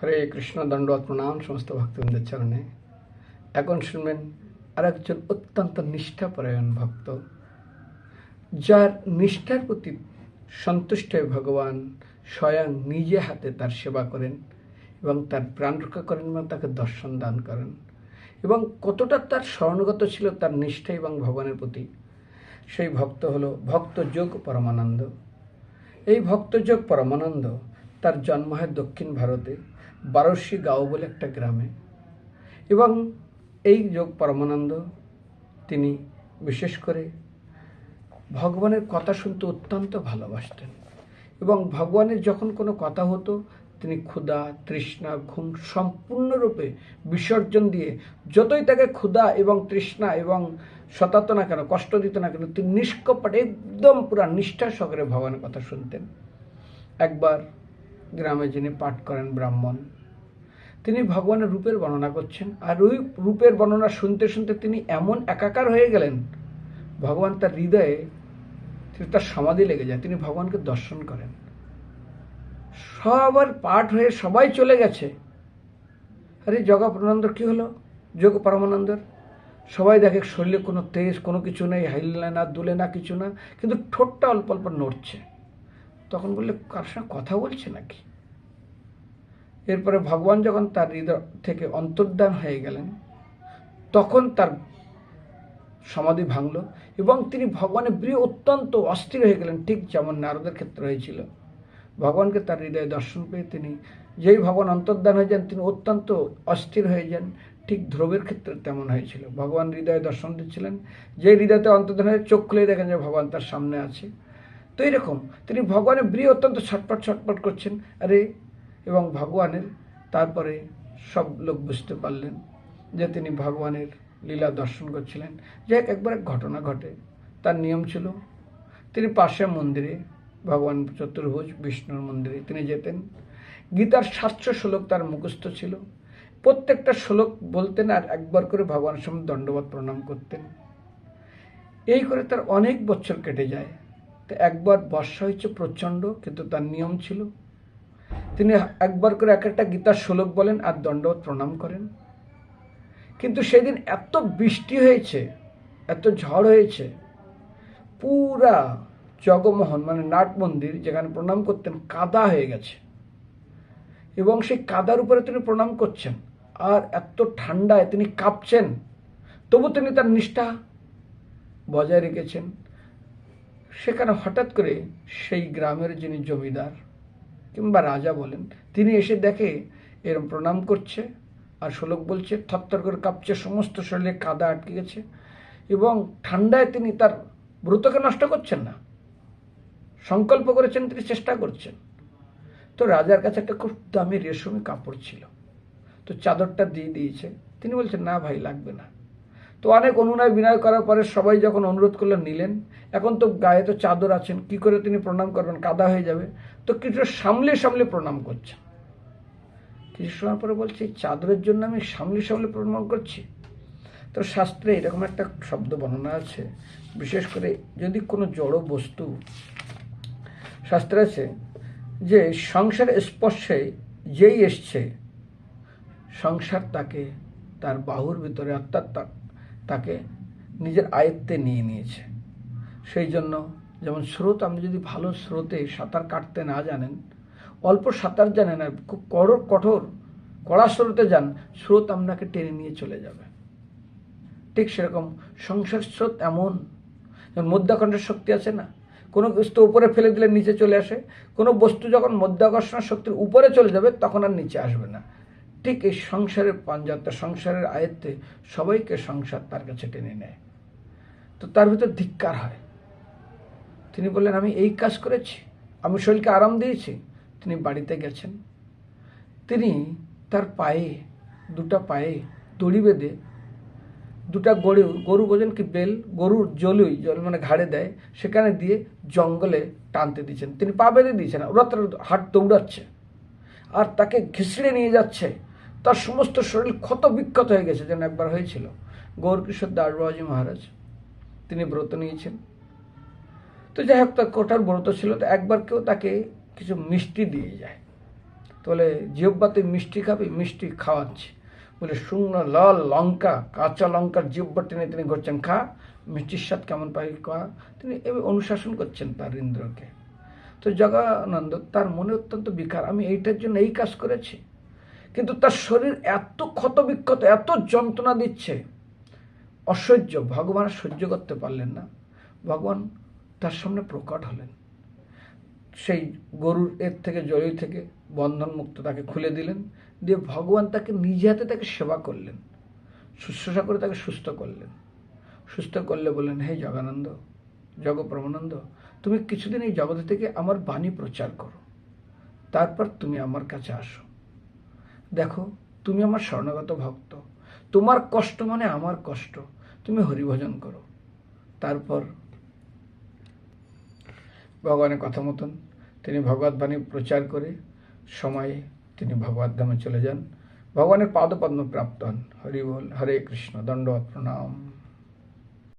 হরে কৃষ্ণ দণ্ডবত প্রণাম, সমস্ত ভক্তবৃন্দের চরণে। এখন শুনবেন আর একজন অত্যন্ত নিষ্ঠাপরায়ণ ভক্ত, যার নিষ্ঠার প্রতি সন্তুষ্ট হয়ে ভগবান স্বয়ং নিজে হাতে তার সেবা করেন এবং তার প্রাণ রক্ষা করেন এবং তাকে দর্শন দান করেন এবং কতটা তার স্মরণগত ছিল তার নিষ্ঠা এবং ভগবানের প্রতি, সেই ভক্ত হলো ভক্ত যোগ পরমানন্দ। এই ভক্তযোগ পরমানন্দ তার জন্ম হয় দক্ষিণ ভারতে। বারসি গাঁও বলে একটা গ্রামে। এবং এই যোগ পরমানন্দ তিনি বিশেষ করে ভগবানের কথা শুনতে অত্যন্ত ভালোবাসতেন। এবং ভগবানের যখন কোনো কথা হতো, তিনি ক্ষুধা, তৃষ্ণা, ঘুম সম্পূর্ণরূপে বিসর্জন দিয়ে যতই তাকে ক্ষুধা এবং তৃষ্ণা এবং শতাত না কেন, কষ্ট দিত না কেন, তিনি নিষ্কপট, একদম পুরা নিষ্ঠা সহকারে ভগবানের কথা শুনতেন। একবার গ্রামে যিনি পাঠ করেন ব্রাহ্মণ, তিনি ভগবানের রূপের বর্ণনা করছেন। আর ওই রূপের বর্ণনা শুনতে শুনতে তিনি এমন একাকার হয়ে গেলেন, ভগবান তার হৃদয়ে তিনি তার সমাধি লেগে যায়, তিনি ভগবানকে দর্শন করেন। সবার পাঠ হয়ে সবাই চলে গেছে। আরে জগপ্রানন্দ কি হলো? যোগ পরমানন্দর? সবাই দেখে শরীরে কোনো তেজ, কোনো কিছু নেই, হাইলে না, দুলে না, কিছু না, কিন্তু ঠোঁটটা অল্প অল্প নড়ছে। তখন বললে, কার সঙ্গে কথা বলছে নাকি? এরপরে ভগবান যখন তার হৃদয় থেকে অন্তর্ধান হয়ে গেলেন, তখন তার সমাধি ভাঙল এবং তিনি ভগবানের প্রিয় অত্যন্ত অস্থির হয়ে গেলেন, ঠিক যেমন নারদের ক্ষেত্রে হয়েছিল। ভগবানকে তার হৃদয়ে দর্শন পেয়ে তিনি যেই ভগবান অন্তর্ধান হয়ে যান, তিনি অত্যন্ত অস্থির হয়ে যান, ঠিক ধ্রুবের ক্ষেত্রে তেমন হয়েছিল। ভগবান হৃদয়ে দর্শন দিচ্ছিলেন যে হৃদয়তে অন্তর্ধান হয়ে চোখ খুলে দেখেন যে ভগবান তার সামনে আছে। তো এরকম, তিনি ভগবানের প্রিয় অত্যন্ত ছটপট ছটপট করছেন। আরে, এবং ভগবানের তারপরে সব লোক বুঝতে পারলেন যে তিনি ভগবানের লীলা দর্শন করছিলেন। যে একবার এক ঘটনা ঘটে, তার নিয়ম ছিল, তিনি পাশে মন্দিরে, ভগবান চতুর্ভুজ, বিষ্ণুর মন্দিরে তিনি যেতেন। গীতার সাতশো শ্লোক তার মুখস্থ ছিল। প্রত্যেকটা শ্লোক বলতেন আর একবার করে ভগবানের সামনে দণ্ডবাদ প্রণাম করতেন। এই করে তার অনেক বছর কেটে যায়। তো একবার বর্ষা হয়েছে প্রচণ্ড, কিন্তু তার নিয়ম ছিল। তিনি একবার করে এক একটা গীতার শ্লোক বলেন আর দণ্ডবত প্রণাম করেন। কিন্তু সেদিন এত বৃষ্টি হয়েছে, এত ঝড় হয়েছে, পুরা জগমোহন মানে নাট মন্দির, যেখানে প্রণাম করতেন, কাদা হয়ে গেছে। এবং সেই কাদার উপরে তিনি প্রণাম করছেন, আর এত ঠান্ডায় তিনি কাঁপছেন, তবু তিনি তার নিষ্ঠা বজায় রেখেছেন। সেখানে হঠাৎ করে সেই গ্রামের যিনি জমিদার কিংবা রাজা বলেন, তিনি এসে দেখে এরম প্রণাম করছে আর শ্লোক বলছে থরথর করে কাঁপছে, সমস্ত শরীরে কাদা আটকে গেছে এবং ঠান্ডায় তিনি তার ব্রতকে নষ্ট করছেন না। সংকল্প করেছেন, তিনি চেষ্টা করছেন। তো রাজার কাছে একটা খুব দামি রেশমি কাপড় ছিল। তো চাদরটা দিয়ে দিয়েছে। তিনি বলছেন, না ভাই, লাগবে না। তো অনেক অনুনয় বিনয় করার পরে সবাই যখন অনুরোধ করলেন নিলেন। এখন তো গায়ে তো চাদর আছেন, কি করে তিনি প্রণাম করবেন? কাদা হয়ে যাবে। তো কিছু সামলে সামলে প্রণাম করছেন। কিছু সময় পরে বলছে চাদরের জন্য আমি সামলে সামলে প্রণাম করছি? তো শাস্ত্রে এরকম একটা শব্দ বর্ণনা আছে। বিশেষ করে যদি কোনো জড় বস্তু, শাস্ত্রে আছে যে সংসার স্পর্শে যেই এসছে, সংসার তাকে তার বাহুর ভিতরে, অর্থাৎ তাকে নিজের আয়ত্তে নিয়ে নিয়েছে। সেই জন্য যেমন স্রোত, আপনি যদি ভালো স্রোতে সাঁতার কাটতে না জানেন, অল্প সাঁতার জানেন আর খুব কঠোর কঠোর, কড়া স্রোতে যান, স্রোত আপনাকে টেনে নিয়ে চলে যাবে। ঠিক সেরকম সংসার স্রোত এমন, যেমন মধ্যাকর্ষণ শক্তি আছে না, কোনো বস্তু উপরে ফেলে দিলে নিচে চলে আসে, কোনো বস্তু যখন মধ্যাকর্ষণ শক্তির উপরে চলে যাবে, তখন আর নিচে আসবে না। ঠিক এই সংসারের পাঞ্জাতে সংসারের আয়ত্তে সবাইকে সংসার তার কাছে টেনে নেয়। তো তার ভিতর ধিক্কার হয়। তিনি বললেন, আমি এই কাজ করেছি, আমি শরীরকে আরাম দিয়েছি। তিনি বাড়িতে গেছেন। তিনি তার পায়ে, দুটা পায়ে দড়ি বেঁধে, দুটা গরু গরু বোঝেন কি বেল, গরুর জলুই, জল মানে ঘাড়ে দেয়, সেখানে দিয়ে জঙ্গলে টানতে দিচ্ছেন তিনি পা বেঁধে দিয়েছেন ওরা তার হাট দৌড়াচ্ছে, আর তাকে ঘিসড়ে নিয়ে যাচ্ছে। তার সমস্ত শরীর ক্ষত বিক্ষত হয়ে গেছে যেন একবার হয়েছিল। গৌরকিশোর দাসবাবাজি মহারাজ, তিনি ব্রত নিয়েছেন। তো যাই হোক, তার কোটার ব্রত ছিল, তো একবার কেউ তাকে কিছু মিষ্টি দিয়ে যায়। বলে জিহ্বাতে মিষ্টি খাবি? মিষ্টি খাওয়াচ্ছি। বলে, শুকনো লাল লঙ্কা, কাঁচা লঙ্কার জিহ্বা টেনে তিনি করছেন খা, মিষ্টির স্বাদ কেমন পাই খা। তিনি এভাবে অনুশাসন করছেন তার ইন্দ্রকে। তো জগানন্দ, তার মনে অত্যন্ত বিকার, আমি এইটার জন্য এই কাজ করেছি? কিন্তু তার শরীর এত ক্ষত বিক্ষত এত যন্ত্রণা দিচ্ছে। অসহ্য, ভগবান সহ্য করতে পারলেন না। ভগবান তার সামনে প্রকট হলেন। সেই গরুর এর থেকে জয়ী থেকে বন্ধন মুক্ত তাকে খুলে দিলেন। দিয়ে ভগবান তাকে নিজে হাতে তাকে সেবা করলেন। শুশ্রূষা করে তাকে সুস্থ করলেন। সুস্থ করলে বললেন, হে জগানন্দ জগপ্রমানন্দ তুমি কিছুদিন এই জগতে থেকে আমার বাণী প্রচার করো। তারপর তুমি আমার কাছে আসো। দেখো, তুমি আমার স্বর্ণগত ভক্ত। তোমার কষ্ট মানে আমার কষ্ট। তুমি হরিভজন করো। তারপর ভগবানের কথা মতন তিনি ভগবত বাণী প্রচার করে সময়ে তিনি ভগবত ধামে চলে যান। ভগবানের পাদপদ্ম প্রাপ্ত হন। হরি বল, হরে কৃষ্ণ দণ্ডবত প্রণাম।